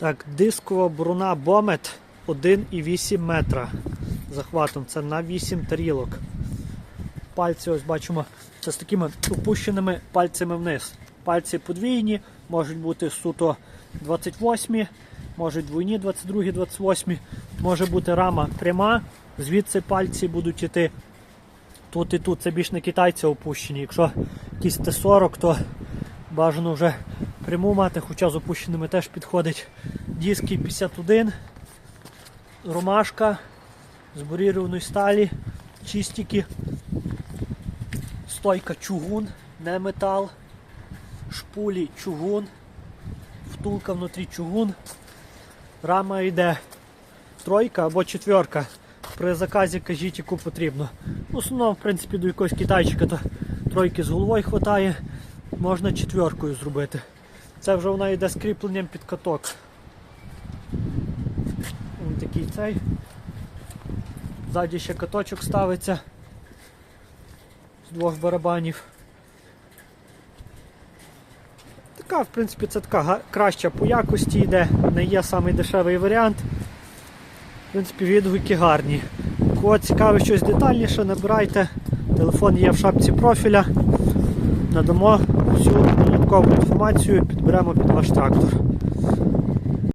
Так, дискова бруна Бомет 1,8 метра захватом. Це на 8 тарілок. Пальці, ось бачимо, це з такими опущеними пальцями вниз. Пальці подвійні, можуть бути суто 28, можуть двойні 22, 28, може бути рама пряма, звідси пальці будуть йти тут і тут. Це більш на китайця опущені. Якщо якісь Т40, то бажано вже пряму мати, хоча з опущеними теж підходить. Диски 51, ромашка з бурірованої сталі, чистики, стойка чугун, не метал, шпулі чугун, втулка внутрі чугун, рама йде тройка або четверка. При заказі кажіть, яку потрібно. В основному, в принципі, до якогось китайчика то тройки з головою хватає, можна четверкою зробити. Це вже вона йде з кріпленням під каток. Ось такий цей. Ззаді ще каточок ставиться з двох барабанів. Така, в принципі, це така краща по якості йде, не є самий дешевий варіант. В принципі, відгуки гарні. Кого цікавить щось детальніше, набирайте. Телефон є в шапці профіля. Надамо всю додаткову інформацію, підберемо під ваш трактор.